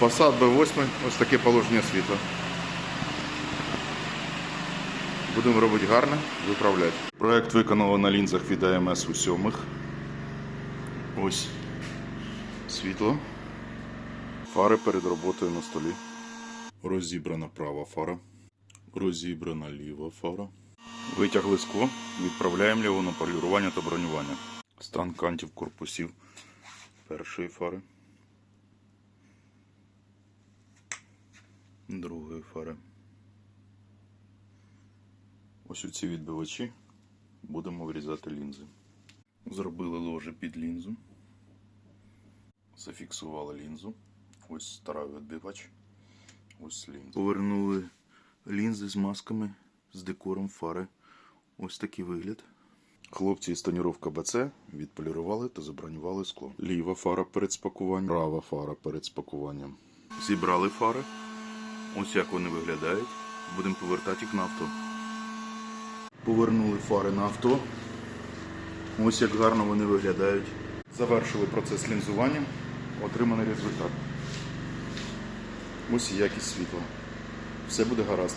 Passat B8, ось таке положення світла. Будемо робити гарно, виправляти. Проект виконано на лінзах від АМС у сьомих. Ось світло. Фари перед роботою на столі. Розібрана права фара. Розібрана ліва фара. Витягли скло, відправляємо його на полірування та бронювання. Стан кантів корпусів першої фари. Другої фари. Ось у ці відбивачі будемо вирізати лінзи. Зробили ложе під лінзу. Зафіксували лінзу. Ось старий відбивач. Ось лінза. Повернули лінзи з масками, з декором фари. Ось такий вигляд. Хлопці із тоніровка БЦ відполірували та забронювали скло. Ліва фара перед спакуванням, права фара перед спакуванням. Зібрали фари. Ось як вони виглядають. Будемо повертати їх на авто. Повернули фари на авто. Ось як гарно вони виглядають. Завершили процес лінзування. Отриманий результат. Ось і якість світла. Все буде гаразд.